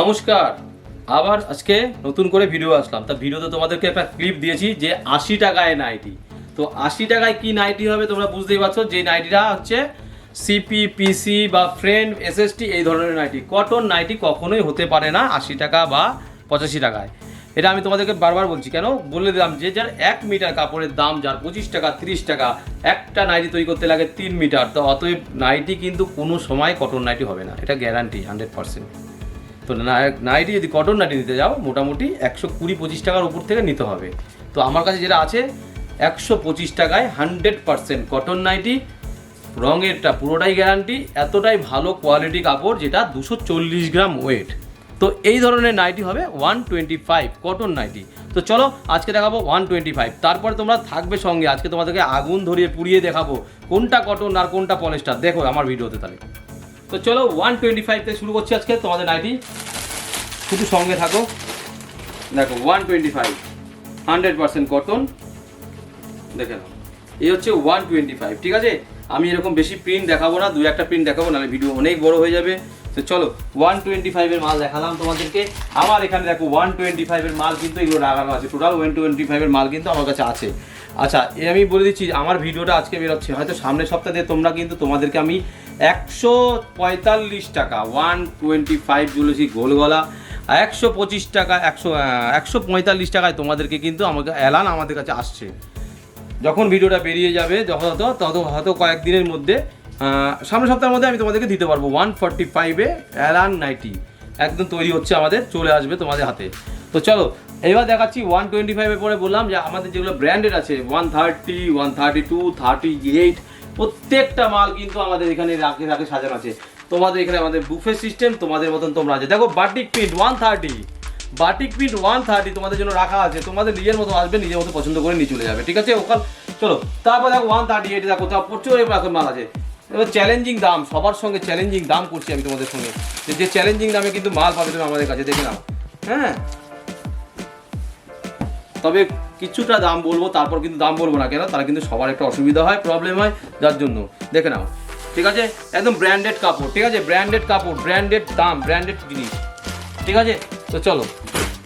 নমস্কার। আবার আজকে নতুন করে ভিডিও আসলাম। তা ভিডিওতে তোমাদেরকে একটা ক্লিপ দিয়েছি যে আশি টাকায় নাইটি। তো আশি টাকায় কি নাইটি হবে তোমরা বুঝতেই পারছ? যে নাইটিটা হচ্ছে সিপি পিসি বা ফ্রেন্ড এসএসটি এই ধরনের নাইটি। কটন নাইটি কখনোই হতে পারে না আশি টাকা বা পঁচাশি টাকায়। এটা আমি তোমাদেরকে বারবার বলছি, কেন? বলে দিলাম যে যার এক মিটার কাপড়ের দাম যার পঁচিশ টাকা, তিরিশ টাকা, একটা নাইটি তৈরি করতে লাগে তিন মিটার তো অতএব নাইটি কিন্তু কোনো সময় কটন নাইটি হবে না। এটা গ্যারান্টি হান্ড্রেড পার্সেন্ট তো নাইটি যদি কটন নাইটি নিতে যাও, মোটামুটি একশো কুড়ি পঁচিশ টাকার উপর থেকে নিতে হবে। তো আমার কাছে যেটা আছে, একশো পঁচিশ টাকায় হান্ড্রেড পার্সেন্ট কটন নাইটি। রঙেরটা পুরোটাই গ্যারান্টি এতটাই ভালো কোয়ালিটি কাপড় যেটা দুশো চল্লিশ গ্রাম ওয়েট তো এই ধরনের নাইটি হবে one twenty five cotton nightie. তো চলো আজকে দেখাবো ওয়ান টোয়েন্টি ফাইভ তারপরে তোমরা থাকবে সঙ্গে। আজকে তোমাদেরকে আগুন ধরিয়ে পুড়িয়ে দেখাবো কোনটা কটন আর কোনটা পলেস্টার দেখো আমার ভিডিওতে তাহলে। তো চলো ওয়ান টোয়েন্টি ফাইভ থেকে শুরু করছি আজকে, তোমাদের নাইটি। শুধু সঙ্গে থাকো। দেখো one twenty five hundred percent cotton দেখে নাও। এই হচ্ছে ওয়ান টোয়েন্টি ফাইভ ঠিক আছে? আমি এরকম বেশি প্রিন্ট দেখাবো না দু একটা প্রিন্ট দেখাবো, নাহলে ভিডিও অনেক বড় হয়ে যাবে। তো চলো ওয়ান টোয়েন্টি ফাইভের মাল দেখালাম তোমাদেরকে। আমার এখানে দেখো ওয়ান টোয়েন্টি ফাইভের মাল কিন্তু এগুলো লাগানো আছে। টোটাল ওয়ান টোয়েন্টি ফাইভের মাল কিন্তু আমার কাছে আছে। আচ্ছা এ আমি বলে দিচ্ছি, আমার ভিডিওটা আজকে বেরোচ্ছে। হয়তো সামনের সপ্তাহে তোমরা কিন্তু তোমাদেরকে আমি একশো পঁয়তাল্লিশ টাকা ওয়ান টোয়েন্টি ফাইভ বলেছি গোলগলা একশো পঁচিশ টাকা, একশো একশো পঁয়তাল্লিশ টাকায় তোমাদেরকে কিন্তু আমাকে অ্যালান আমাদের কাছে আসছে। যখন ভিডিওটা বেরিয়ে যাবে হয়তো তত হয়তো কয়েকদিনের মধ্যে সামনের সপ্তাহের মধ্যে আমি তোমাদেরকে দিতে পারব ওয়ান ফর্টি ফাইভে অ্যালান নাইটি একদম তৈরি হচ্ছে আমাদের, চলে আসবে তোমাদের হাতে। তো চলো, এবার দেখাচ্ছি ওয়ান টোয়েন্টি ফাইভের পরে বললাম যে আমাদের যেগুলো ব্র্যান্ডেড আছে one thirty one thirty two thirty eight প্রত্যেকটা মাল কিন্তু আমাদের এখানে রাখে রাখে, সাজানো আছে। তোমাদের এখানে আমাদের বুফে সিস্টেম তোমাদের মতন তোমরা আছে। দেখো batik print one thirty batik print one thirty তোমাদের জন্য রাখা আছে। তোমাদের নিজের মতো আসবে, নিজের মতো পছন্দ করে নিয়ে চলে যাবে। ঠিক আছে? ওখান চলো, তারপর দেখো ওয়ান থার্টি এইট দেখো তার প্রচুর এখন মাল আছে। এবার চ্যালেঞ্জিং দাম, সবার সঙ্গে চ্যালেঞ্জিং দাম করছি আমি তোমাদের সঙ্গে। যে যে চ্যালেঞ্জিং দামে কিন্তু মাল পাবে তুমি আমাদের কাছে, দেখে নাও। হ্যাঁ? তবে কিছুটা দাম বলব, তারপর কিন্তু দাম বলব না কেন তারা কিন্তু সবার একটা অসুবিধা হয় প্রবলেম হয়, যার জন্য। দেখে নাও। ঠিক আছে? একদম ব্র্যান্ডেড কাপড়, ঠিক আছে? ব্র্যান্ডেড কাপড় ব্র্যান্ডেড দাম ব্র্যান্ডেড জিনিস। ঠিক আছে? তো চলো।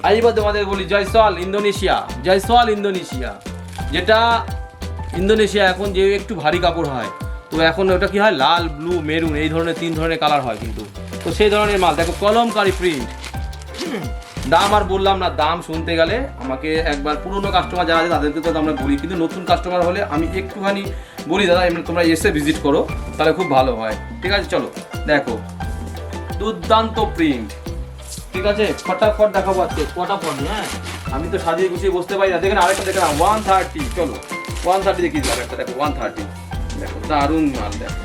আর এবার তোমাদের বলি জয়সওয়াল ইন্দোনেশিয়া। জয়সওয়াল ইন্দোনেশিয়া। যেটা ইন্দোনেশিয়া এখন যে একটু ভারী কাপড় হয়, তো এখন ওটা কি হয়? লাল, ব্লু, মেরুন, এই ধরনের তিন ধরনের কালার হয় কিন্তু। তো সেই ধরনের মাল। দেখো, কলমকারি প্রিন্ট দাম আর বললাম না, দাম শুনতে গেলে আমাকে একবার পুরনো কাস্টমার যারা আছে তাদেরকে তো আমরা বলি, কিন্তু নতুন কাস্টমার হলে আমি একটুখানি বলি, দাদা, এমনি তোমরা এসে ভিজিট করো, তাহলে খুব ভালো হয়। ঠিক আছে, চলো, দেখো, দুর্দান্ত প্রিন্ট ঠিক আছে, ফটাফট দেখাবো আজকে ফটাফট হ্যাঁ? আমি তো সাজিয়ে গুছিয়ে বসতে পারি না। দেখেন আরেকটা দেখে না ওয়ান থার্টি চলো ওয়ান থার্টি দেখিয়ে দিই, আরেকটা দেখো ওয়ান থার্টি দেখো, দারুণ মাল, দেখো।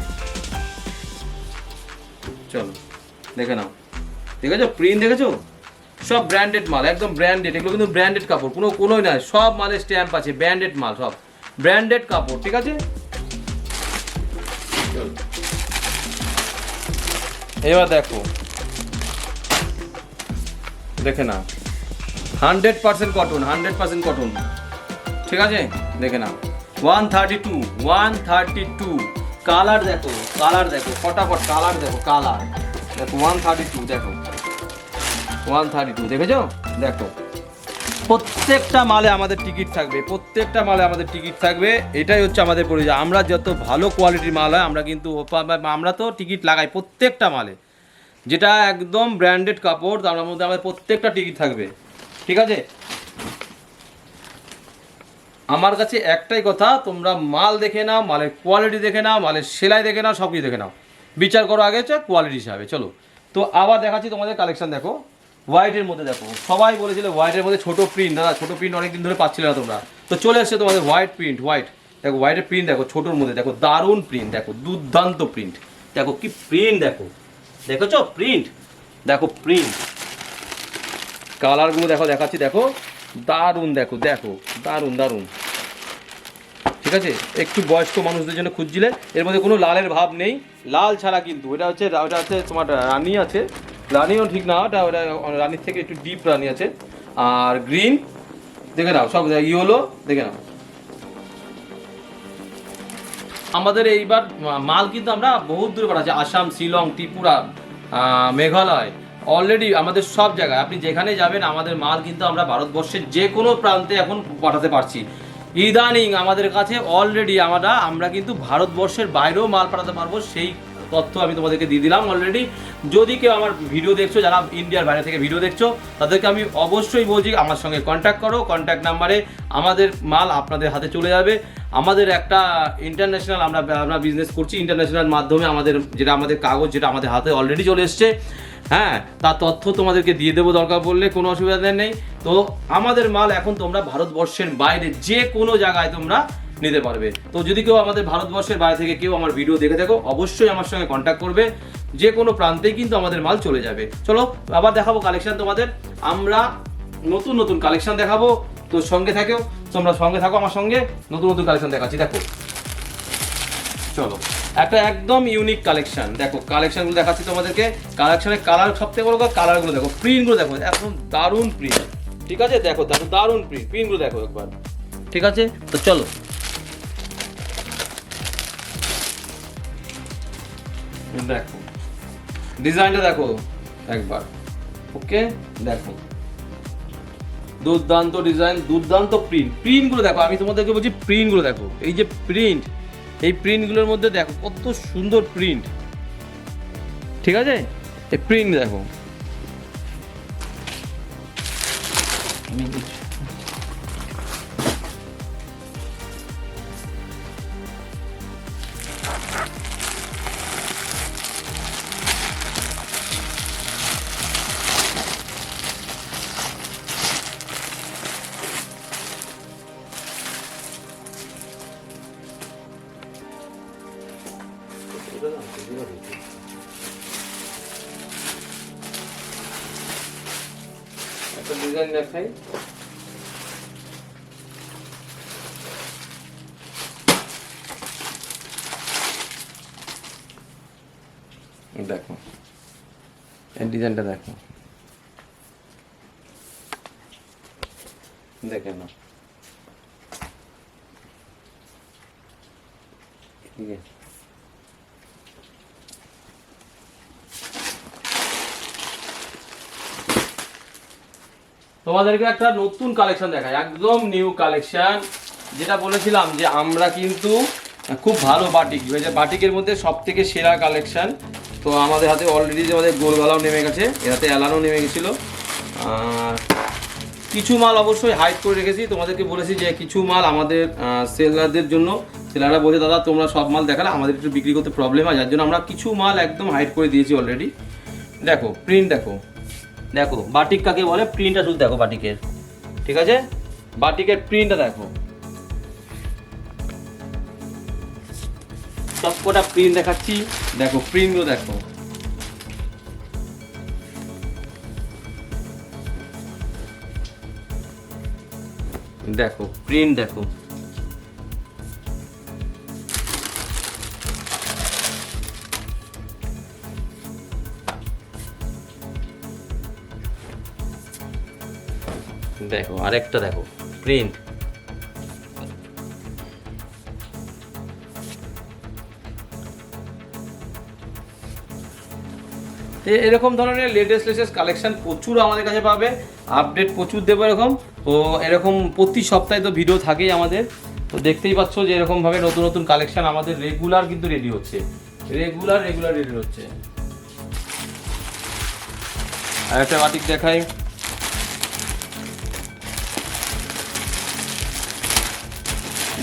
চলো, দেখে নাও। ঠিক আছে প্রিন্ট দেখেছ? সব ব্র্যান্ডেড মাল, একদম ব্র্যান্ডেড এগুলো কিন্তু ব্র্যান্ডেড কাপড়, কোনো কোনোই নয়, সব মালের স্ট্যাম্প আছে ব্র্যান্ডেড মাল সব ব্র্যান্ডেড কাপড়, ঠিক আছে? এবার দেখো, দেখে না hundred percent cotton hundred percent cotton ঠিক আছে? দেখে না one thirty two one thirty two colour দেখো কালার দেখো, ফটাফট কালার দেখো কালার দেখো ওয়ান থার্টি টু দেখো। ওয়ান থার্টি টু দেখেছ? দেখো। প্রত্যেকটা মালে আমাদের টিকিট থাকবে, প্রত্যেকটা মালে আমাদের টিকিট থাকবে, এটাই হচ্ছে আমাদের পরিচয়। আমরা যত ভালো কোয়ালিটির মাল হয়, আমরা কিন্তু আমরা তো টিকিট লাগাই প্রত্যেকটা মালে। যেটা একদম ব্র্যান্ডেড কাপড়, তার মধ্যে আমাদের প্রত্যেকটা টিকিট থাকবে। ঠিক আছে? আমার কাছে একটাই কথা, তোমরা মাল দেখে নাও, মালের কোয়ালিটি দেখে নাও, মালের সেলাই দেখে নাও সব কিছু দেখে নাও। বিচার করো আগে হচ্ছে কোয়ালিটি হিসাবে, চলো। তো আবার দেখাচ্ছি তোমাদের কালেকশান দেখো। হোয়াইটের মধ্যে দেখো। সবাই বলেছিল হোয়াইটের মধ্যে ছোটো প্রিন্ট দাদা, ছোটো প্রিন্ট অনেকদিন ধরে পাচ্ছিলে না তোমরা। তো চলে এসছে তোমাদের হোয়াইট প্রিন্ট হোয়াইট দেখো হোয়াইটের প্রিন্ট দেখো, ছোটোর মধ্যে। দেখো, দারুণ প্রিন্ট দেখো, দুর্দান্ত প্রিন্ট দেখো, কি প্রিন্ট দেখো। দেখেছ? প্রিন্ট দেখো প্রিন্ট কালারগুলো দেখো, দেখাচ্ছি, দেখো। দারুণ দেখো দেখো। দারুণ দারুণ। ঠিক আছে? একটু বয়স্ক মানুষদের জন্য খুঁজছিলে। এর মধ্যে কোনো লালের ভাব নেই। লাল ছাড়া কিন্তু। এটা হচ্ছে ওটা হচ্ছে তোমার রানি আছে। রানিও ঠিক না ওটা ওটা রানির থেকে একটু ডিপ রানি আছে। আর গ্রিন দেখে নাও, সব ইয়েলো দেখে নাও। আমাদের এইবার মাল কিন্তু আমরা বহুত দূরে পাঠাচ্ছি, আসাম, শিলং, ত্রিপুরা মেঘালয় অলরেডি আমাদের সব জায়গায়। আপনি যেখানে যাবেন, আমাদের মাল কিন্তু আমরা ভারতবর্ষের যে কোনো প্রান্তে এখন পাঠাতে পারছি। ইদানিং আমাদের কাছে অলরেডি আমরা আমরা কিন্তু ভারতবর্ষের বাইরেও মাল পাঠাতে পারব, সেই তথ্য আমি তোমাদেরকে দিয়ে দিলাম অলরেডি যদি কেউ আমার ভিডিও দেখছ, যারা ইন্ডিয়ার বাইরে থেকে ভিডিও দেখছ, তাদেরকে আমি অবশ্যই বলছি, আমার সঙ্গে কন্ট্যাক্ট করো। কন্ট্যাক্ট নাম্বারে আমাদের মাল আপনাদের হাতে চলে যাবে। আমাদের একটা ইন্টারন্যাশনাল আমরা আমরা বিজনেস করছি ইন্টারন্যাশনাল মাধ্যমে আমাদের যেটা আমাদের কাগজ, যেটা আমাদের হাতে অলরেডি চলে এসছে। হ্যাঁ তার তথ্য তোমাদেরকে দিয়ে দেবো দরকার পড়লে, কোনো অসুবিধা নেই। তো আমাদের মাল এখন তোমরা ভারতবর্ষের বাইরে যে কোনো জায়গায় তোমরা নিতে পারবে। তো যদি কেউ আমাদের ভারতবর্ষের বাইরে থেকে কেউ আমার ভিডিও দেখে থাকো, অবশ্যই আমার সঙ্গে কন্ট্যাক্ট করবে। যে কোনো প্রান্তেই কিন্তু আমাদের মাল চলে যাবে। চলো, আবার দেখাবো কালেকশন তোমাদের। আমরা নতুন নতুন কালেকশন দেখাবো, তো সঙ্গে থাকো, তোমরা সঙ্গে থাকো আমার সঙ্গে। নতুন নতুন কালেকশন দেখাচ্ছি, দেখো। চলো, একটা একদম ইউনিক কালেকশন দেখো কালেকশনগুলো দেখাচ্ছি তোমাদেরকে। কালেকশনের কালার সবথেকে বড় কালারগুলো দেখো। প্রিন্টগুলো দেখো, একদম দারুণ প্রিন্ট ঠিক আছে? দেখো দেখো, দারুণ প্রিন্ট প্রিন্টগুলো দেখো একবার। ঠিক আছে? তো চলো দেখো। ডিজাইনটা দেখো একবার। ওকে দেখো। দুর্দান্ত ডিজাইন দুর্দান্ত প্রিন্ট প্রিন্টগুলো দেখো, আমি তোমাদেরকে বলছি প্রিন্টগুলো দেখো। এই যে প্রিন্ট এই প্রিন্টগুলোর মধ্যে দেখো কত সুন্দর প্রিন্ট ঠিক আছে? এই প্রিন্ট দেখো। আমি তোমাদেরকে একটা নতুন কালেকশন দেখায় একদম নিউ কালেকশন যেটা বলেছিলাম যে আমরা কিন্তু খুব ভালো বাটিক যে বাটিকের মধ্যে সব থেকে সেরা কালেকশন তো আমাদের হাতে অলরেডি যে আমাদের গোলগলাও নেমে গেছে এটাতে এলানো নেমে গেছিল। আর কিছু মাল অবশ্যই হাইড করে রেখেছি। তোমাদেরকে বলেছি যে কিছু মাল আমাদের সেলারদের জন্য সেলাররা বলছে, দাদা, তোমরা সব মাল দেখালে, আমাদের একটু বিক্রি করতে প্রবলেম হয় যার জন্য আমরা কিছু মাল একদম হাইড করে দিয়েছি অলরেডি দেখো প্রিন্ট দেখো। দেখো, বাটিক কাকে বলে? প্রিন্টটা শুধু দেখো বাটিকের। ঠিক আছে? বাটিকের প্রিন্টটা দেখো। সব কটা প্রিন্ট দেখাচ্ছি। দেখো প্রিন্টগুলো দেখো। দেখো প্রিন্ট দেখো। দেখো, আরেকটা দেখো প্রিন্ট এরকম ধরনের লেটেস্ট লেটেস্ট কালেকশন প্রচুর আমাদের কাছে পাবে আপডেট প্রচুর দেবো এরকম। তো এরকম প্রতি সপ্তাহে তো ভিডিও থাকেই আমাদের। তো দেখতেই পাচ্ছ যে এরকমভাবে নতুন নতুন কালেকশন আমাদের রেগুলার কিন্তু রেডি হচ্ছে। রেগুলার রেগুলার রেডি হচ্ছে। আর একটা বাটিক দেখাই।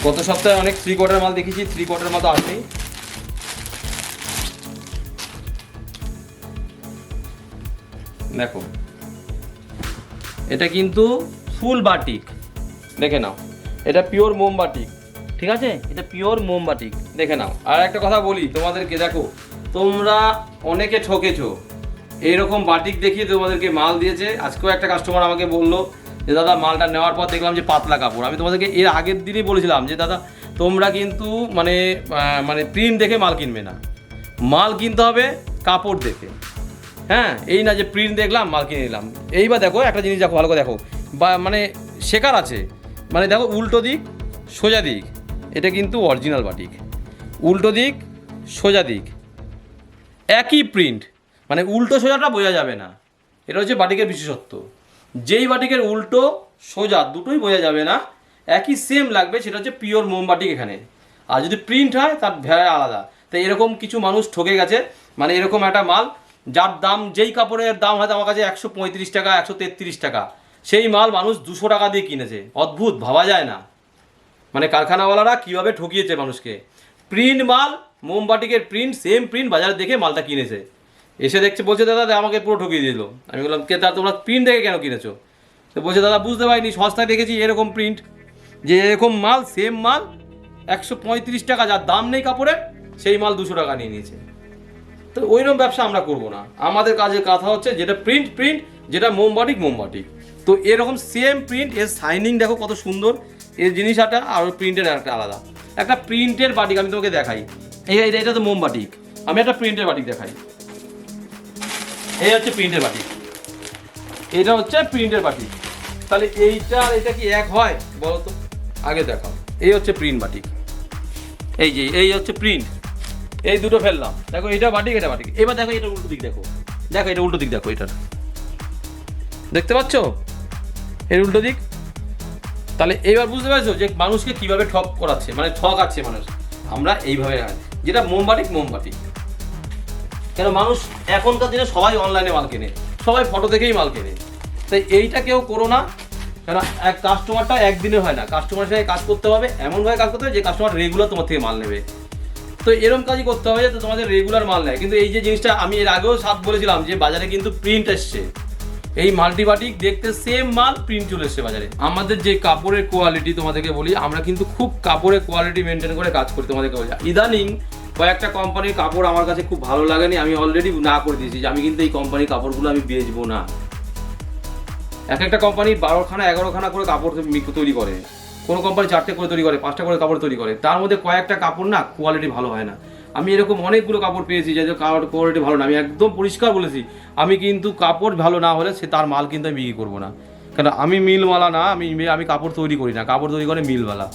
গত সপ্তাহে অনেক থ্রি কোয়ার্টার মাল দেখেছি থ্রি কোয়ার্টার মাল তো আসেনি দেখো, এটা কিন্তু ফুল বাটিক, দেখে নাও। এটা পিওর মোম বাটিক ঠিক আছে? এটা পিওর মোম বাটিক দেখে নাও। আর একটা কথা বলি তোমাদেরকে, দেখো, তোমরা অনেকে ঠকেছো। এইরকম বাটিক দেখিয়ে তোমাদেরকে মাল দিয়েছে। আজকেও একটা কাস্টমার আমাকে বলল যে দাদা মালটা নেওয়ার পর দেখলাম যে পাতলা কাপড়। আমি তোমাদেরকে এর আগের দিনই বলেছিলাম যে, দাদা, তোমরা কিন্তু মানে মানে প্রিন্ট দেখে মাল কিনবে না। মাল কিনতে হবে কাপড় দেখে। হ্যাঁ এই না যে প্রিন্ট দেখলাম, মাল কিনে নিলাম। এইবার দেখো, একটা জিনিস দেখো, ভালো করে দেখো। বা মানে শেখার আছে। মানে দেখো, উল্টো দিক, সোজা দিক। এটা কিন্তু অরিজিনাল বাটিক। উল্টো দিক, সোজা দিক। একই প্রিন্ট। মানে উল্টো সোজাটা বোঝা যাবে না। এটা হচ্ছে বাটিকের বিশেষত্ব। যেই বাটিকের উল্টো সোজা দুটোই বোঝা যাবে না, একই সেম লাগবে, সেটা হচ্ছে পিওর মোমবাটিক এখানে। আর যদি প্রিন্ট হয়, তার ভ্যা আলাদা। তো এরকম কিছু মানুষ ঠকে গেছে। মানে এরকম একটা মাল, যার দাম, যেই কাপড়ের দাম হয়তো আমার কাছে একশো পঁয়ত্রিশ টাকা, একশো তেত্রিশ টাকা, সেই মাল মানুষ দুশো টাকা দিয়ে কিনেছে। অদ্ভুত, ভাবা যায় না। মানে কারখানাওয়ালারা কীভাবে ঠকিয়েছে মানুষকে? প্রিন্ট মাল মোমবাটিকের প্রিন্ট সেম প্রিন্ট বাজারে দেখে মালটা কিনেছে। এসে দেখছে, বলছে, দাদা আমাকে পুরো ঠকিয়ে দিল। আমি বললাম, কে তা তোমরা প্রিন্ট দেখে কেন কিনেছো? তো বলছে, দাদা, বুঝতে পারিনি, সস্তায় দেখেছি, এরকম প্রিন্ট যে এরকম মাল সেম মাল, একশো পঁয়ত্রিশ টাকা, যার দাম নেই কাপড়ের, সেই মাল দুশো টাকা নিয়ে নিয়েছে। তো ওইরকম ব্যবসা আমরা করব না। আমাদের কাজের কথা হচ্ছে, যেটা প্রিন্ট প্রিন্ট যেটা মোমবাটিক মোমবাটিক তো এরকম সেম প্রিন্ট এর শাইনিং দেখো কত সুন্দর, এর জিনিসটা আর প্রিন্টের একটা আলাদা। একটা প্রিন্টের বাটিক আমি তোমাকে দেখাই। এটা তো মোমবাটিক। আমি একটা প্রিন্টের বাটিক দেখাই। এই হচ্ছে প্রিন্টের বাটি। এটা হচ্ছে প্রিন্টের বাটি। তাহলে এইটা আর এটা কি এক হয় বলো তো আগে দেখাও। এই হচ্ছে প্রিন্ট বাটিক এই যে, এই হচ্ছে প্রিন্ট এই দুটো ফেললাম। দেখো, এটা বাটিক এটা বাটিক এবার দেখো, এটা উল্টো দিক দেখো। দেখো, এটা উল্টো দিক দেখো এটার দেখতে পাচ্ছ? এর উল্টো দিক। তাহলে এইবার বুঝতে পারছ যে মানুষকে কীভাবে ঠক করাচ্ছে মানে ঠক আছে মানুষ। আমরা এইভাবে যেটা মোমবাটিক মোমবাটিক কেন মানুষ এখনকার দিনে সবাই অনলাইনে মাল কেনে, সবাই ফটো থেকেই মাল কেনে। তাই এইটা কেউ করো না, কেন এক কাস্টমারটা একদিনে হয় না কাস্টমারের সাথে কাজ করতে হবে, এমনভাবে কাজ করতে হবে যে কাস্টমার রেগুলার তোমার থেকে মাল নেবে। তো এরকম কাজই করতে হবে যাতে তোমাদের রেগুলার মাল নেয়। কিন্তু এই যে জিনিসটা আমি এর আগেও সাত বলেছিলাম যে বাজারে কিন্তু প্রিন্ট এসছে। এই মাল্টিবাটিক দেখতে সেম মাল প্রিন্ট চলে এসছে বাজারে। আমাদের যে কাপড়ের কোয়ালিটি তোমাদেরকে বলি, আমরা কিন্তু খুব কাপড়ের কোয়ালিটি মেনটেন করে কাজ করি তোমাদেরকে বলি। ইদানিং কয়েকটা কোম্পানির কাপড় আমার কাছে খুব ভালো লাগেনি, আমি অলরেডি না করে দিয়েছি যে আমি কিন্তু এই কোম্পানির কাপড়গুলো আমি বেচবো না। এক একটা কোম্পানি বারোখানা, এগারোখানা করে কাপড় তৈরি করে। কোনো কোম্পানি চারটে করে তৈরি করে, পাঁচটা করে কাপড় তৈরি করে। তার মধ্যে কয়েকটা কাপড় না কোয়ালিটি ভালো হয় না। আমি এরকম অনেকগুলো কাপড় পেয়েছি যে কাপড় কোয়ালিটি ভালো না। আমি একদম পরিষ্কার বলেছি, আমি কিন্তু কাপড় ভালো না হলে সে তার মাল কিন্তু আমি বিক্রি করব না। কারণ আমি মিলওয়ালা না, আমি আমি কাপড় তৈরি করি না। কাপড় তৈরি করে মিলওয়ালা।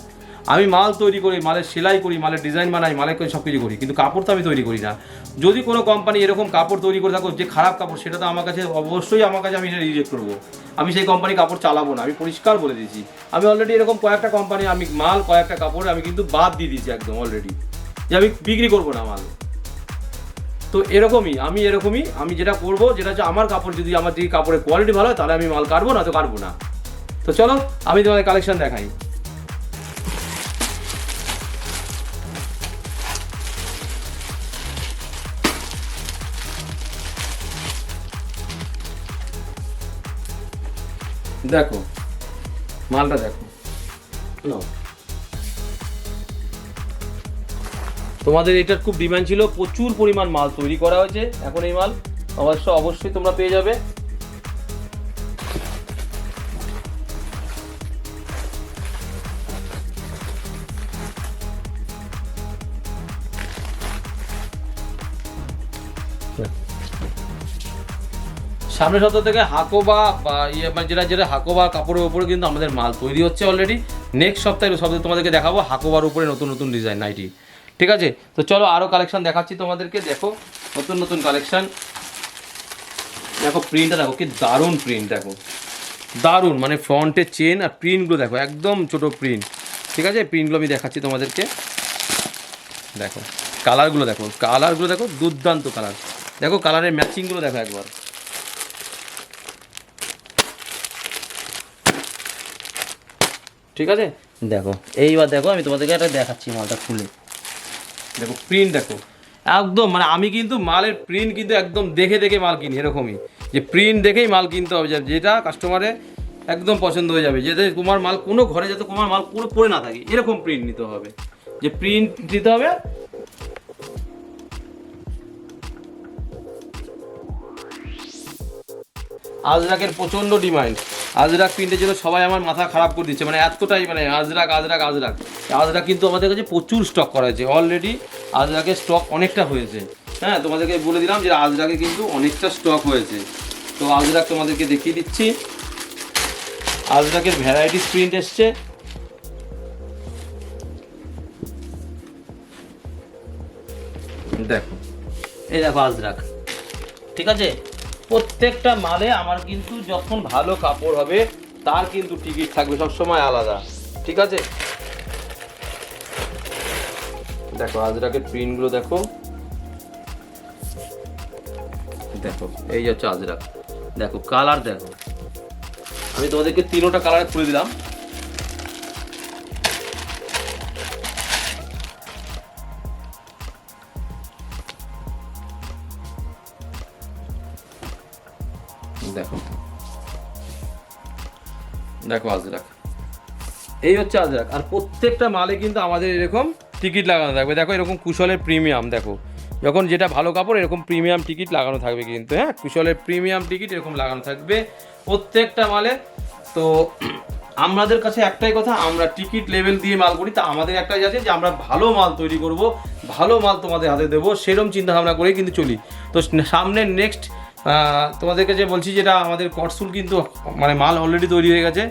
আমি মাল তৈরি করি মালের সেলাই করি মালের ডিজাইন বানাই মালের সব কিছু করি, কিন্তু কাপড় তো আমি তৈরি করি না। যদি কোনো কোম্পানি এরকম কাপড় তৈরি করে থাকো, যে খারাপ কাপড়, সেটা তো আমার কাছে অবশ্যই আমার কাছে আমি সেটা রিজেক্ট করব। আমি সেই কোম্পানি কাপড় চালাবো না, আমি পরিষ্কার বলে দিয়েছি। আমি অলরেডি এরকম কয়েকটা কোম্পানি আমি মাল কয়েকটা কাপড় আমি কিন্তু বাদ দিয়ে দিয়েছি একদম অলরেডি যে আমি বিক্রি করব না মাল। তো এরকমই, আমি এরকমই, আমি যেটা করব, যেটা হচ্ছে আমার কাপড়, যদি আমার যদি কাপড়ের কোয়ালিটি ভালো হয়, তাহলে আমি মাল কাটবো না তো কাটবো না। তো চলো, আমি তোমাদের কালেকশন দেখাই। দেখো, মালটা দেখো। নাও। তোমাদের এটার খুব ডিমান্ড ছিল, প্রচুর পরিমাণ মাল তৈরি করা হয়েছে। এখন এই মাল অবশ্য অবশ্যই তোমরা পেয়ে যাবে। সামনের সপ্তাহ থেকে হাকোবা বা ইয়ে মানে যেটা যেটা হাকোবা কাপড়ের উপরে কিন্তু আমাদের মাল তৈরি হচ্ছে অলরেডি নেক্সট সপ্তাহে সপ্তাহে তোমাদেরকে দেখাবো হাকোবার উপরে নতুন নতুন ডিজাইন নাইটি ঠিক আছে? তো চলো আরও কালেকশন দেখাচ্ছি তোমাদেরকে। দেখো, নতুন নতুন কালেকশন দেখো প্রিন্টটা দেখো, কি দারুণ প্রিন্ট দেখো। দারুণ মানে ফ্রন্টের চেন আর প্রিন্টগুলো দেখো, একদম ছোট প্রিন্ট ঠিক আছে? প্রিন্টগুলো আমি দেখাচ্ছি তোমাদেরকে। দেখো কালারগুলো দেখো কালারগুলো দেখো, দুর্দান্ত কালার দেখো কালারের ম্যাচিংগুলো দেখো একবার। ঠিক আছে? দেখো, এইবার দেখো, আমি তোমাদেরকে একটা দেখাচ্ছি মালটা খুলে। দেখো প্রিন্ট দেখো। একদম মানে আমি কিন্তু মালের প্রিন্ট কিন্তু একদম দেখে দেখে মাল কিনি, এরকমই। যে প্রিন্ট দেখেই মাল কিনতে হবে যেটা কাস্টমারে একদম পছন্দ হয়ে যাবে। যাতে তোমার মাল, কোনো ঘরে যাতে তোমার মাল পুরো পড়ে না থাকে, এরকম প্রিন্ট নিতে হবে। যে প্রিন্ট দিতে হবে, আজরাকের প্রচণ্ড ডিমান্ড আজরাক প্রিন্টের জন্য সবাই আমার মাথা খারাপ করে দিচ্ছে। মানে এতটাই মানে আজরাক আজরাক আজরাক। আজরাক কিন্তু আমাদের কাছে প্রচুর স্টক করা হয়েছে। অলরেডি আজরাকের স্টক অনেকটা হয়েছে। হ্যাঁ তোমাদেরকে বলে দিলাম যে আজরাকে কিন্তু অনেকটা স্টক হয়েছে। তো আজরাক তোমাদেরকে দেখিয়ে দিচ্ছি। আজরাকের ভ্যারাইটিস প্রিন্ট এসছে। দেখো। এই দেখো আজরাক। ঠিক আছে? প্রত্যেকটা মালে আমার কিন্তু যখন ভালো কাপড় হবে, তার কিন্তু টিকিট থাকবে সবসময় আলাদা। ঠিক আছে? দেখো, আজরাকের প্রিন্টগুলো দেখো। দেখো, এই হচ্ছে আজরা। দেখো কালার দেখো। আমি তোমাদেরকে তিনোটা কালারে খুলে দিলাম। দেখো আজরাক। এই হচ্ছে আজরাক। আর প্রত্যেকটা মালে কিন্তু আমাদের এরকম টিকিট লাগানো থাকবে। দেখো এরকম কুশলের প্রিমিয়াম, দেখো। যখন যেটা ভালো কাপড়, এরকম প্রিমিয়াম টিকিট লাগানো থাকবে কিন্তু হ্যাঁ? কুশলের প্রিমিয়াম টিকিট এরকম লাগানো থাকবে প্রত্যেকটা মালে। তো আমাদের কাছে একটাই কথা, আমরা টিকিট লেভেল দিয়ে মাল করি। তা আমাদের একটাই আছে যে, আমরা ভালো মাল তৈরি করব, ভালো মাল তোমাদের হাতে দেবো সেরকম চিন্তা ভাবনা করেই কিন্তু চলি। তো সামনে নেক্সট তোমাদেরকে যে বলছি যেটা আমাদের কটসুল কিন্তু মানে মাল অলরেডি তৈরি হয়ে গেছে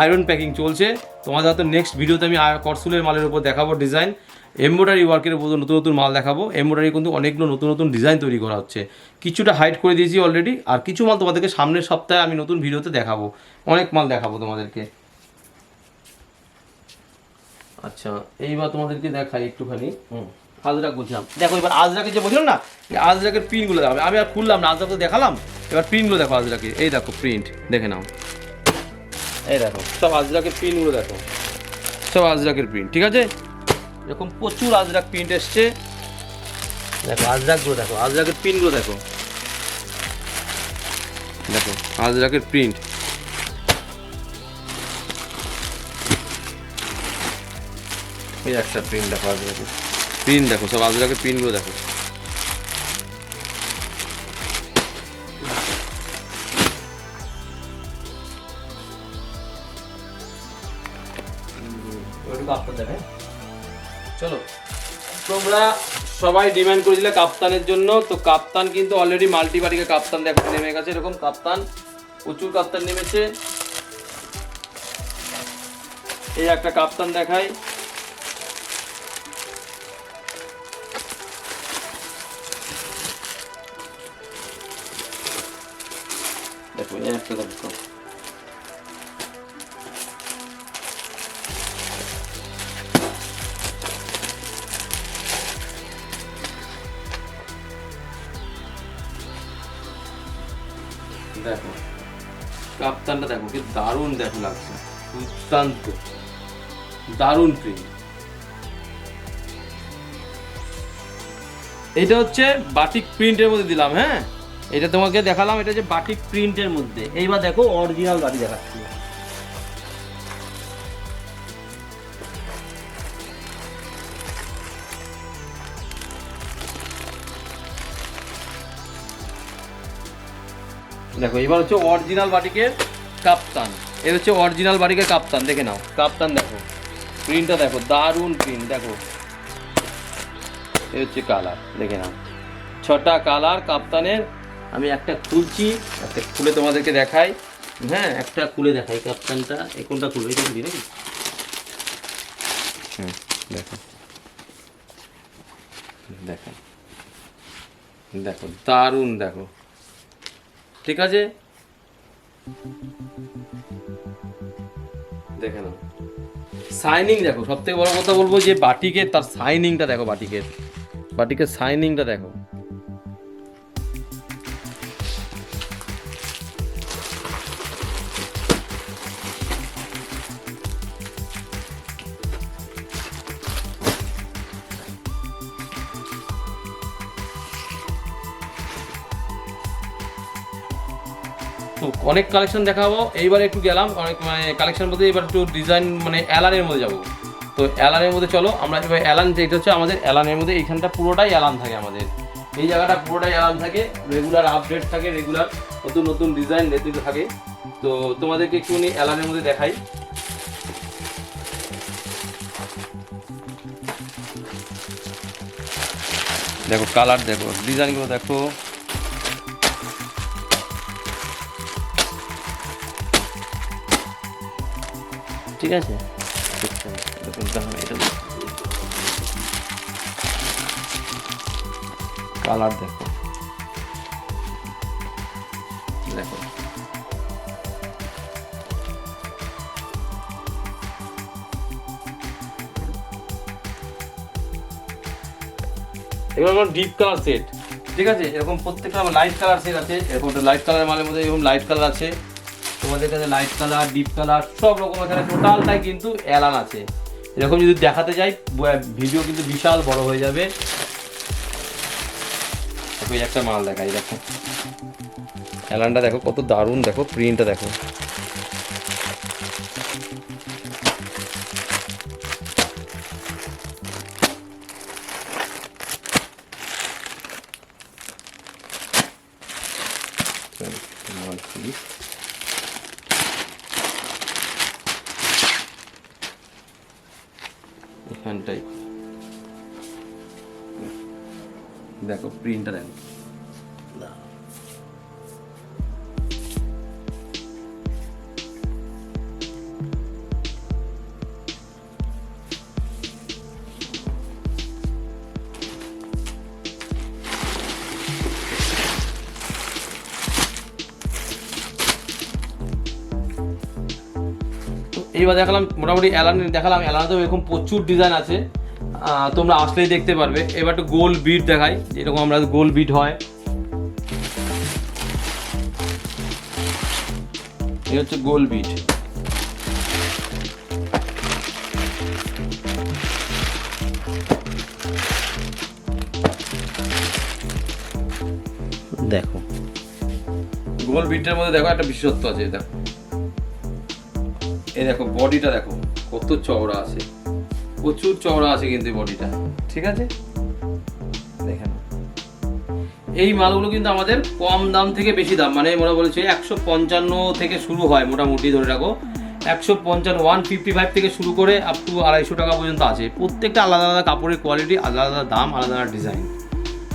আয়রন প্যাকিং চলছে। তোমাদের হয়তো নেক্সট ভিডিওতে আমি কটসুলের মালের উপর দেখাবো ডিজাইন এমব্রয়ডারি ওয়ার্কের উপর নতুন নতুন মাল দেখাবো। এমব্রয়ডারি কিন্তু অনেকগুলো নতুন নতুন ডিজাইন তৈরি করা হচ্ছে। কিছুটা হাইড করে দিয়েছি অলরেডি আর কিছু মাল তোমাদেরকে সামনের সপ্তাহে আমি নতুন ভিডিওতে দেখাবো। অনেক মাল দেখাবো তোমাদেরকে। আচ্ছা এইবার তোমাদেরকে দেখাই একটুখানি। হুম। আজরাক বলছিলাম। দেখো, এবার আজরাকে যে বলছিলাম না আজরাকের প্রিন্টগুলো দেখাবে। আমি আর খুললাম না, আজরাক তো দেখালাম। এবার প্রিন্টগুলো দেখো আজরাকে। এই দেখো প্রিন্ট দেখে নাও। এই দেখো, সব আজরাকের প্রিন্টগুলো দেখো। সব আজরাকের প্রিন্ট ঠিক আছে? এরকম প্রচুর আজরাক প্রিন্ট এসছে। দেখো, আজরাকগুলো দেখো, আজরাকের প্রিন্টগুলো দেখো। দেখো, আজরাকের প্রিন্ট এই একটা প্রিন্ট দেখো আজরাকের। প্রিন্ট দেখো, সব আজরাকের প্রিন্টগুলো দেখো। চলো, তোমরা সবাই ডিমান্ড করেছিলে কাপ্তানের জন্য, তো কাপ্তান কিন্তু অলরেডি মাল্টিবাড়িকে কাপ্তান দেখো, নেমে গেছে এরকম কাপ্তান, প্রচুর কাপ্তান নেমেছে। এই একটা কাপ্তান দেখাই। একটা দেখো দেখো, কাপ্তানটা দেখো, কি দারুণ দেখো লাগছে, দুর্দান্ত, দারুণ প্রিন্ট এটা হচ্ছে বাটিক প্রিন্টের মধ্যে দিলাম হ্যাঁ? এটা তোমাকে দেখালাম, এটা হচ্ছে বাটিক প্রিন্টের মধ্যে। এইবার দেখো অরিজিনাল বাটি দেখাচ্ছি। দেখো, এবার হচ্ছে অরিজিনাল বাটিকের কাপ্তান। এর হচ্ছে অরিজিনাল বাটিকের কাপ্তান, দেখে নাও। কাপ্তান দেখো। প্রিন্টটা দেখো, দারুণ প্রিন্ট দেখো। এ হচ্ছে কালার দেখে নাও। ছটা কালার কাপ্তানের আমি একটা খুলছি, একটা খুলে তোমাদেরকে দেখাই। হ্যাঁ একটা খুলে দেখাই কাপ্তানটা এই কোনটা খুলবে, এটা খুলি নাকি? দেখো। দেখো। দেখো, দারুণ দেখো। ঠিক আছে? দেখে নাও। সাইনিং দেখো সব থেকে বড় কথা বলব যে বাটিকের, তার সাইনিংটা দেখো বাটিকের। বাটিকের সাইনিংটা দেখো। অনেক কালেকশন দেখাবো। এইবার একটু গেলাম, অনেক মানে কালেকশন বলতে এবার একটু ডিজাইন মানে অ্যালানের মধ্যে যাব। তো অ্যালানের মধ্যে চলো, আমরা এবার অ্যালান যেটা হচ্ছে আমাদের অ্যালানের মধ্যে এইখানটা পুরোটাই অ্যালান থাকে আমাদের। এই জায়গাটা পুরোটাই অ্যালান থাকে রেগুলার আপডেট থাকে রেগুলার নতুন নতুন ডিজাইন নেতৃত্ব থাকে। তো তোমাদেরকে একটুখানি অ্যালানের মধ্যে দেখাই। দেখো কালার দেখো ডিজাইনগুলো দেখো। ঠিক আছে? কালার দেখো। ডিপ কালার সেট ঠিক আছে? এরকম প্রত্যেকটা লাইট কালার সেট আছে। এরকম লাইট কালার মালের মধ্যে এরকম লাইট কালার আছে। তোমাদের কাছে লাইট কালার ডিপ কালার সব রকম এখানে টোটালটাই কিন্তু অ্যালান আছে। এরকম যদি দেখাতে যাই ভিডিও কিন্তু বিশাল বড় হয়ে যাবে। একটা মাল দেখাই, দেখো। অ্যালানটা দেখো, কত দারুণ, দেখো প্রিন্টটা দেখো। এইবার দেখালাম, মোটামুটি অ্যালান দেখালাম অ্যালানেতেও এরকম প্রচুর ডিজাইন আছে। তোমরা আসলেই দেখতে পারবে। এবার একটু গোল বিট দেখাই, যেরকম আমরা গোল বিট হয়। এই হচ্ছে গোল বিট দেখো। গোল বিটের মধ্যে দেখো একটা বিশেষত্ব আছে, দেখো। এই দেখো বডিটা দেখো, কত চওড়া আছে। প্রচুর চওড়া আছে কিন্তু বডিটা ঠিক আছে? দেখেন। এই মালগুলো কিন্তু আমাদের কম দাম থেকে বেশি দাম মানে মোটা বলেছে একশো পঞ্চান্ন থেকে শুরু হয় মোটামুটি, ধরে রাখো। একশো পঞ্চান্ন ওয়ান ফিফটি ফাইভ থেকে শুরু করে আপ টু আড়াইশো টাকা পর্যন্ত আছে। প্রত্যেকটা আলাদা আলাদা কাপড়ের কোয়ালিটি আলাদা আলাদা দাম, আলাদা আলাদা ডিজাইন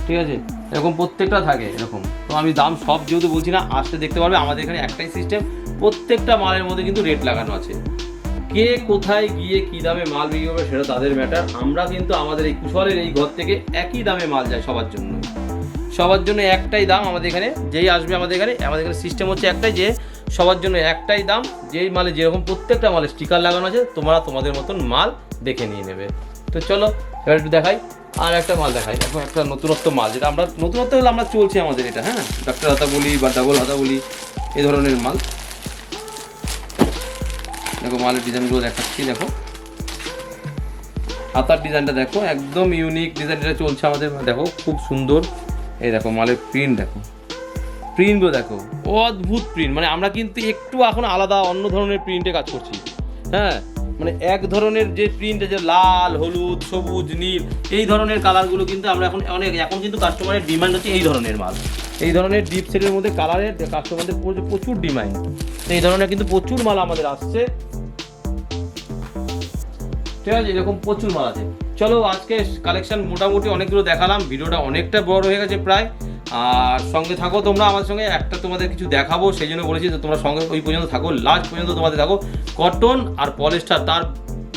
ঠিক আছে? এরকম প্রত্যেকটা থাকে, এরকম। তো আমি দাম সব যেহেতু বলছি না আসতে দেখতে পারবে আমাদের এখানে একটাই সিস্টেম প্রত্যেকটা মালের মধ্যে কিন্তু রেট লাগানো আছে। কে কোথায় গিয়ে কি দামে মাল বিক্রি করবে সেটা তাদের ম্যাটার আমরা কিন্তু আমাদের এই কুশলের এই ঘর থেকে একই দামে মাল যায় সবার জন্য। সবার জন্য একটাই দাম আমাদের এখানে, যেই আসবে আমাদের এখানে। আমাদের এখানে সিস্টেম হচ্ছে একটাই যে সবার জন্য একটাই দাম, যেই মালে যেরকম প্রত্যেকটা মালে স্টিকার লাগানো আছে, তোমরা তোমাদের মতন মাল দেখে নিয়ে নেবে। তো চলো, এবার একটু দেখাই, আর একটা মাল দেখাই। এখন একটা নতুনত্ব মাল, যেটা আমরা, নতুনত্ব হলে আমরা চলছে আমাদের এটা হ্যাঁ? ডাক্তার হাতা বলি বা ডাবল হাতা বলি, এ ধরনের মাল। দেখো মালের ডিজাইনগুলো দেখাচ্ছি, দেখো। হাতার ডিজাইনটা দেখো, একদম ইউনিক ডিজাইন এটা চলছে আমাদের, দেখো, খুব সুন্দর। এই দেখো মালের প্রিন্ট দেখো। প্রিন্টগুলো দেখো, অদ্ভুত প্রিন্ট মানে আমরা কিন্তু একটু এখন আলাদা, অন্য ধরনের প্রিন্টে কাজ করছি। হ্যাঁ? মানে এক ধরনের যে প্রিন্ট যে লাল, হলুদ, সবুজ, নীল, এই ধরনের কালারগুলো কিন্তু আমরা এখন অনেক, এখন কিন্তু কাস্টমারের ডিমান্ড হচ্ছে এই ধরনের মাল। এই ধরনের ডিপ সেটের মধ্যে কালারের কাস্টমারদের প্রচুর ডিমান্ড এই ধরনের কিন্তু প্রচুর মাল আমাদের আসছে। ঠিক আছে, এরকম প্রচুর মাল আছে। চলো আজকে কালেকশন মোটামুটি অনেকগুলো দেখালাম, ভিডিওটা অনেকটা বড় হয়ে গেছে প্রায়। আর সঙ্গে থাকো তোমরা আমার সঙ্গে, একটা তোমাদের কিছু দেখাবো, সেই জন্য বলেছি যে তোমরা সঙ্গে ওই পর্যন্ত থাকো লাস্ট পর্যন্ত তোমাদের থাকো কটন আর পলিস্টার তার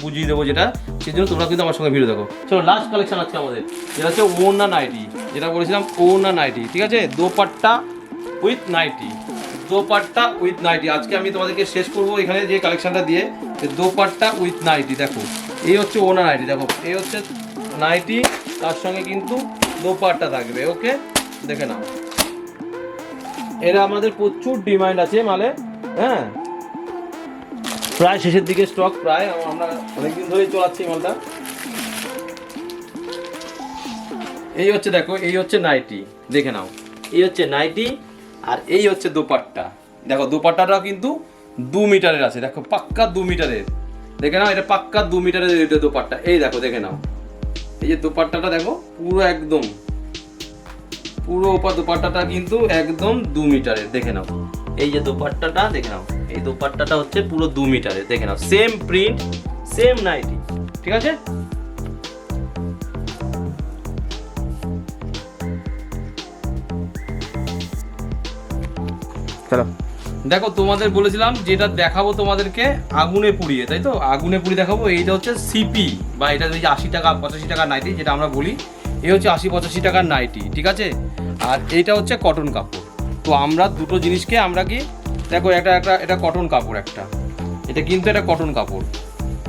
বুঝিয়ে দেবো যেটা, সেই জন্য তোমরা কিন্তু আমার সঙ্গে ভিডিও দেখো। চলো লাস্ট কালেকশন আছে আমাদের, যেটা হচ্ছে ওনা নাইটি যেটা বলেছিলাম ওনা নাইটি ঠিক আছে? Dupatta with nightie dupatta with nightie আজকে আমি তোমাদেরকে শেষ করব এখানে যে কালেকশনটা দিয়ে দোপাট্টা উইথ নাইটি দেখো, এই হচ্ছে ওনা নাইটি দেখো, এই হচ্ছে নাইটি তার সঙ্গে কিন্তু দোপাট্টা থাকবে ওকে দেখে নাও। এরা আমাদের প্রচুর ডিমান্ড আছে মালে হ্যাঁ? প্রায় শেষের দিকে স্টক প্রায় আমরা অনেকদিন ধরেই চলাচ্ছি মালটা। এই হচ্ছে দেখো, এই হচ্ছে নাইটি, দেখে নাও। এই হচ্ছে নাইটি আর এই হচ্ছে দোপাট্টা। দেখো, দোপাট্টাটাও কিন্তু দু মিটারের আছে, দেখো, পাক্কা দু মিটারের। দেখে নাও, এটা পাক্কা দু মিটারের এটা দোপাট্টা। এই দেখো, দেখে নাও। এই যে দোপাট্টাটা দেখো, পুরো একদম পুরো ওপর দোপাট্টাটা কিন্তু একদম দু মিটারের দেখে নাও। এই যে দোপাট্টাটা দেখে নাও। এই দোপাট্টাটা হচ্ছে পুরো দু মিটারের দেখে নাও। সেম প্রিন্ট সেম নাইটি ঠিক আছে? চলো দেখো তোমাদের বলেছিলাম যেটা দেখাবো তোমাদেরকে আগুনে পুড়িয়ে তাই তো? আগুনে পুড়িয়ে দেখাবো এইটা হচ্ছে সিপি বা এটা ওই যে আশি টাকা পঁচাশি টাকা নাইটি যেটা আমরা বলি। এই হচ্ছে আশি পঁচাশি টাকার নাইটি, ঠিক আছে? আর এইটা হচ্ছে কটন কাপড়। তো আমরা দুটো জিনিসকে আমরা কি, দেখো একটা একটা, এটা কটন কাপড় একটা। এটা কিন্তু এটা কটন কাপড়।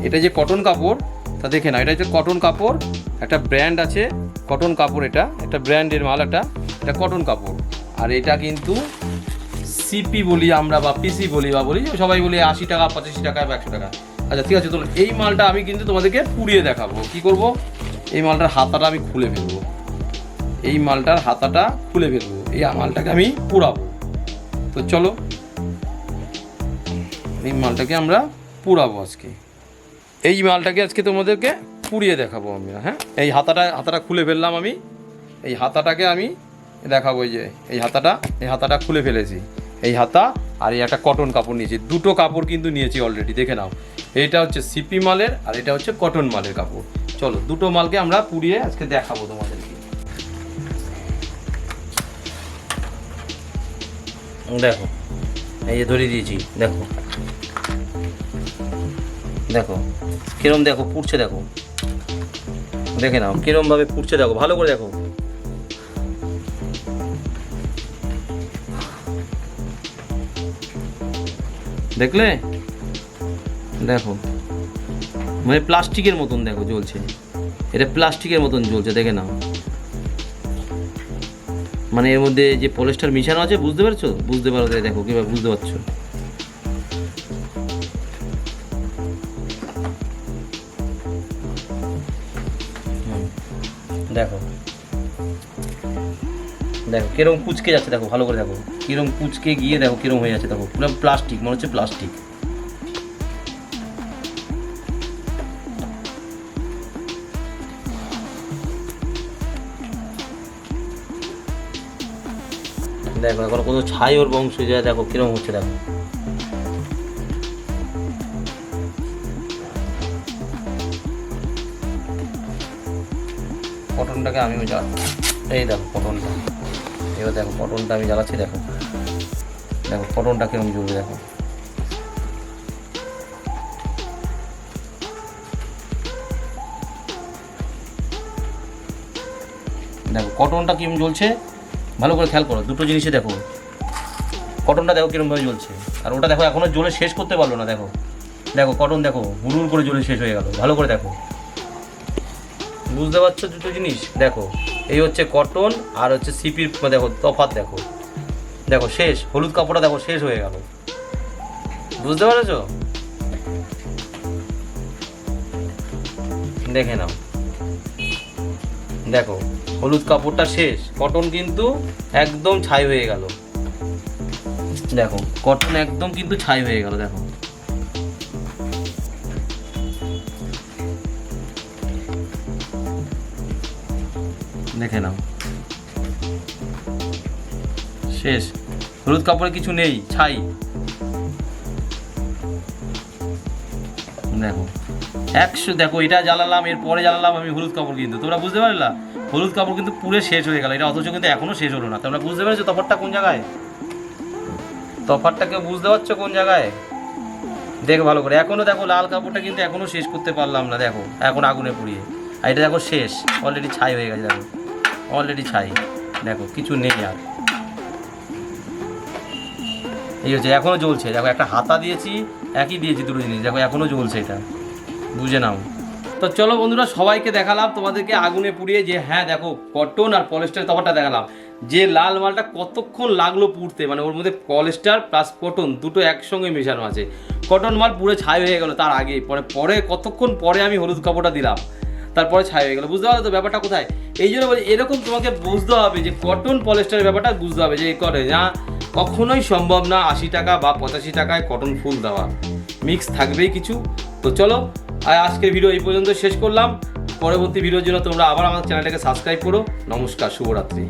এটা যে কটন কাপড়, তা দেখে না এটা হচ্ছে কটন কাপড়, একটা ব্র্যান্ড আছে, কটন কাপড় এটা, একটা ব্র্যান্ডের মাল একটা, এটা কটন কাপড়। আর এটা কিন্তু সিপি বলি আমরা, বা পিসি বলি, বা বলি, সবাই বলি আশি টাকা, পঁচাশি টাকা, বা একশো টাকা। আচ্ছা ঠিক আছে তো এই মালটা আমি কিন্তু তোমাদেরকে পুড়িয়ে দেখাবো। কি করব? এই মালটার হাতাটা আমি খুলে ফেলব। এই মালটার হাতাটা খুলে ফেলব। এই মালটাকে আমি পুড়াবো তো চলো, এই মালটাকে আমরা পুড়াবো আজকে। এই মালটাকে আজকে তোমাদেরকে পুড়িয়ে দেখাবো আমরা হ্যাঁ? এই হাতাটা হাতাটা খুলে ফেললাম আমি। এই হাতাটাকে আমি দেখাবো এই যে, এই হাতাটা এই হাতাটা খুলে ফেলেছি। এই হাতা আর এই একটা কটন কাপড় নিয়েছি। দুটো কাপড় কিন্তু নিয়েছি অলরেডি দেখে নাও। এইটা হচ্ছে সিপি মালের আর এটা হচ্ছে কটন মালের কাপড়। চলো, দুটো মালকে আমরা পুড়িয়ে আজকে দেখাবো তোমাদেরকে। দেখো, এই যে ধরিয়ে দিয়েছি, দেখো। দেখো, কিরম দেখো, পুড়ছে দেখো। দেখে নাও কিরম ভাবে পুড়ছে দেখো, ভালো করে দেখো। দেখলে? দেখো। মানে প্লাস্টিকের মতন দেখো জ্বলছে। এটা প্লাস্টিকের মতন জ্বলছে, দেখে নাও। মানে এর মধ্যে যে পলিস্টার মিশানো আছে, বুঝতে পারছ? বুঝতে পারো দেখো, কীভাবে বুঝতে পারছ? দেখো, কিরম কুচকে যাচ্ছে, দেখো, ভালো করে দেখো। কিরম কুচকে গিয়ে দেখো, কিরম হয়ে যাচ্ছে, দেখো, পুরো প্লাস্টিক মনে হচ্ছে প্লাস্টিক দেখো, এখন কত ছাই ওর বংশ যায় দেখো, কিরম হচ্ছে, দেখো। পটনটাকে আমিও জ্বাল এই দেখো, পটনটা। এবার দেখো পটনটা আমি জ্বালাচ্ছি, দেখো। দেখো পটনটা কেমন জ্বলবে দেখো। দেখো কটনটা কিরম জ্বলছে, ভালো করে খেয়াল করো, দুটো জিনিসে দেখো। কটনটা দেখো কিরমভাবে জ্বলছে, আর ওটা দেখো এখনও জ্বলে শেষ করতে পারল না, দেখো। দেখো কটন দেখো হুড়ুর করে জ্বলে শেষ হয়ে গেল, ভালো করে দেখো। বুঝতে পারছ দুটো জিনিস? দেখো। এই হচ্ছে কটন আর হচ্ছে সিপির দেখো তফাত দেখো। দেখো, শেষ। হলুদ কাপড়টা দেখো, শেষ হয়ে গেল। বুঝতে পেরেছ? দেখে নাও। দেখো, হলুদ কাপড়টা শেষ। কটন কিন্তু একদম ছাই হয়ে গেল। দেখো কটন একদম কিন্তু ছাই হয়ে গেল, দেখো। দেখে নাও। শেষ। হলুদ কাপড়ে কিছু নেই, ছাই। দেখো। একশো দেখো, এটা জ্বালালাম, এরপরে জ্বালালাম, আমি হলুদ কাপড় কিন্তু। তোমরা বুঝতে পারলা? হলুদ কাপড় কিন্তু পুরো শেষ হয়ে গেল। এটা অথচ কিন্তু এখনও শেষ হলো না। তোমরা বুঝতে পেরেছ তফাতটা কোন জায়গায়? তফাতটাকে বুঝতে পারছ কোন জায়গায়? দেখো ভালো করে। এখনও দেখো, লাল কাপড়টা কিন্তু এখনও শেষ করতে পারলাম না, দেখো। এখন আগুনে পুড়িয়ে। আর এটা দেখো শেষ। অলরেডি ছাই হয়ে গেছে, দেখো। অলরেডি ছাই। দেখো, কিছু নেই আর। এই হচ্ছে, এখনও জ্বলছে। দেখো, একটা হাতা দিয়েছি, একই দিয়েছি দুটো জিনিস। দেখো, এখনও জ্বলছে এটা। বুঝে নাও। তো চলো বন্ধুরা, সবাইকে দেখালাম তোমাদেরকে আগুনে পুড়িয়ে যে হ্যাঁ দেখো কটন আর পলিস্টার তফাটা দেখালাম। যে লাল মালটা কতক্ষণ লাগল পুড়তে? মানে ওর মধ্যে পলিস্টার প্লাস কটন দুটো একসঙ্গে মেশানো আছে। কটন মাল পুরো ছাই হয়ে গেল তার আগে পরে পরে, কতক্ষণ পরে আমি হলুদ কাপড়টা দিলাম? তারপরে ছাই হয়ে গেলো। বুঝতে পারল তো ব্যাপারটা কোথায়? এই জন্য বলি, এরকম তোমাকে বুঝতে হবে যে কটন পলিস্টারের ব্যাপারটা বুঝতে হবে যে করে না। কখনোই সম্ভব না আশি টাকা বা পঁচাশি টাকায় কটন ফুল দেওয়া। মিক্স থাকবেই কিছু। তো চলো আর আজকের ভিডিও এই পর্যন্ত শেষ করলাম। পরবর্তী ভিডিওর জন্য তোমরা আবার আমার চ্যানেলটাকে সাবস্ক্রাইব করো। নমস্কার, শুভরাত্রি।